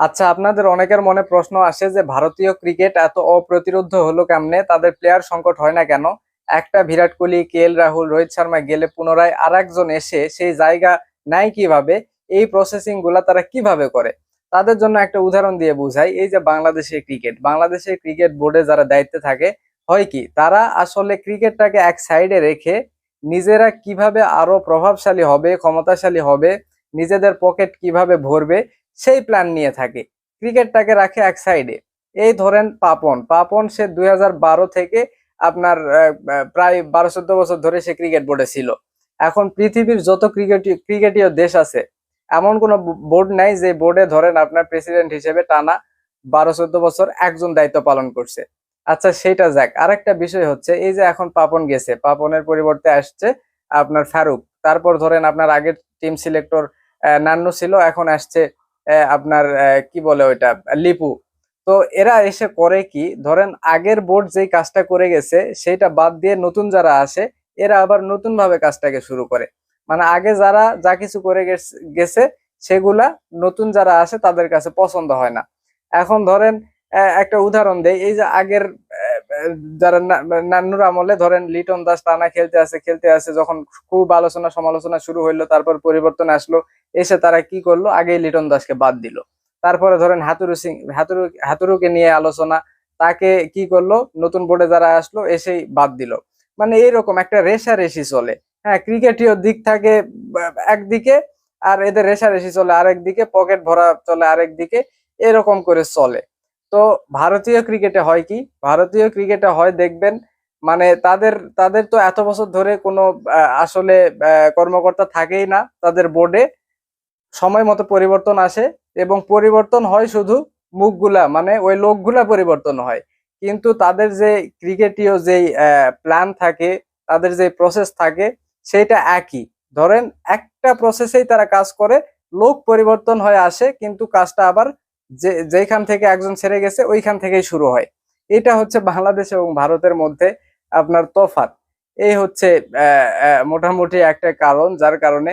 আচ্ছা আপনাদের অনেকের মনে প্রশ্ন আসে যে ভারতীয় ক্রিকেট এত অপ্রতিরোধ হলো কেমনে? তাদের প্লেয়ার সংকট হয় না কেন? একটা বিরাট কোহলি, কে রাহুল, রোহিত শর্মা গেলে পুনরায় আর একজন এসে সেই জায়গা নেয় কীভাবে? এই প্রসেসিংগুলা তারা কীভাবে করে? তাদের জন্য একটা উদাহরণ দিয়ে বুঝাই। এই যে বাংলাদেশের ক্রিকেট বাংলাদেশের ক্রিকেট বোর্ডে যারা দায়িত্বে থাকে, হয় কি? তারা আসলে ক্রিকেটটাকে এক সাইডে রেখে নিজেরা কীভাবে আরও প্রভাবশালী হবে, ক্ষমতাশালী হবে, নিজেদের পকেট কীভাবে ভরবে সেই প্ল্যান নিয়ে থাকে। ক্রিকেটটাকে রাখে এক সাইডে এই ধরেন পাপন। পাপন সে দুই হাজার বারো থেকে আপনার প্রায় বারো চোদ্দ বছর ধরে সে ক্রিকেট বোর্ডে ছিল। এখন পৃথিবীর যত ক্রিকেট ক্রিকেটীয় দেশ আছে, এমন কোন বোর্ড নাই যে বোর্ডে ধরেন আপনার প্রেসিডেন্ট হিসেবে টানা বারো চোদ্দ বছর একজন দায়িত্ব পালন করছে। আচ্ছা সেটা যাক। আরেকটা বিষয় হচ্ছে, এই যে এখন পাপন গেছে, পাপনের পরিবর্তে আসছে আপনার ফারুক। তারপর ধরেন আপনার আগের টিম সিলেক্টর নান্নু ছিল, এখন আসছে আপনার কি বলে ওইটা, লিপু। তো এরা এসে করে কি, ধরেন আগের বোর্ড যেই কাজটা করে গেছে সেটা বাদ দিয়ে নতুন যারা আসে, এরা আবার নতুন ভাবে কাজটাকে শুরু করে। মানে আগে যারা যা কিছু করে গেছ- সেগুলা নতুন যারা আসে, তাদের কাছে পছন্দ হয় না। এখন ধরেন একটা উদাহরণ দেয় এই যে আগের যারা নান্নুর আমলে ধরেন লিটন দাস টানা খেলতে আছে খেলতে আছে যখন খুব আলোচনা সমালোচনা শুরু হইল, তারপর পরিবর্তন আসলো, এসে তারা কি করল? আগেই লিটন দাসকে বাদ দিল। তারপরে ধরেন হাতুরু সিং, হাতুরু, হাতুরুকে নিয়ে আলোচনা, তাকে কি করল? নতুন বোর্ডে যারা আসলো, এসেই বাদ দিল। মানে এইরকম একটা রেশারেশি চলে। হ্যাঁ ক্রিকেটীয় দিক থাকে একদিকে, আর এদের রেশারেশি চলে আরেক দিকে, পকেট ভরা চলে আরেক দিকে, এরকম করে চলে। তো ভারতীয় ক্রিকেটে হয় কি? ভারতীয় ক্রিকেটে হয় দেখবেন মানে তাদের তাদের তো এত বছর ধরে কোনো আসলে কর্মকর্তা থাকেই না তাদের বোর্ডে সময় মতো পরিবর্তন আসে এবং পরিবর্তন হয় শুধু মুখগুলা মানে ওই লোকগুলা পরিবর্তন হয়। কিন্তু তাদের যে ক্রিকেটীয় যেই প্ল্যান থাকে, তাদের যে প্রসেস থাকে, সেটা একই। ধরেন একটা প্রসেসেই তারা কাজ করে, লোক পরিবর্তন হয়ে আসে, কিন্তু কাজটা আবার যে যেখান থেকে একজন ছেড়ে গেছে, ওইখান থেকেই শুরু হয়। এটা হচ্ছে বাংলাদেশ এবং ভারতের মধ্যে আপনার তফাৎ। এই হচ্ছে মোটামুটি একটা কারণ, যার কারণে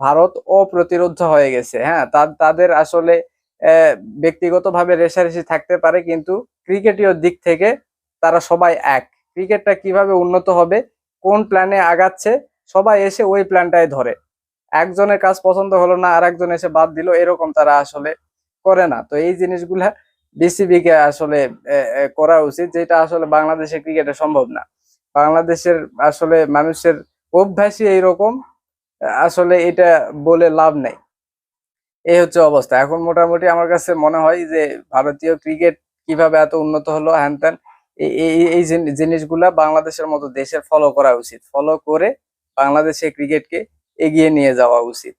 ভারত অপ্রতিরোধ হয়ে গেছে। হ্যাঁ তাদের আসলে ব্যক্তিগতভাবে রেশারেশি থাকতে পারে, কিন্তু ক্রিকেটীয় দিক থেকে তারা সবাই এক। ক্রিকেটটা কীভাবে উন্নত হবে, কোন প্ল্যানে আগাচ্ছে, সবাই এসে ওই প্ল্যানটাই ধরে। একজনের কাজ পছন্দ হলো না আর একজন এসে বাদ দিল, এরকম তারা আসলে করে না। তো এই জিনিসগুলা বিসিবি কে আসলে করা উচিত, যেটা আসলে বাংলাদেশের ক্রিকেটে সম্ভব না। বাংলাদেশের আসলে মানুষের অভ্যাসই এইরকম, আসলে এটা বলে লাভ নাই। এই হচ্ছে অবস্থা। এখন মোটামুটি আমার কাছে মনে হয় যে, ভারতীয় ক্রিকেট কীভাবে এত উন্নত হলো, হ্যান ত্যান এই- এই এই জিন- জিনিসগুলা বাংলাদেশের মতো দেশের ফলো করা উচিত। ফলো করে বাংলাদেশের ক্রিকেটকে এগিয়ে নিয়ে যাওয়া উচিত।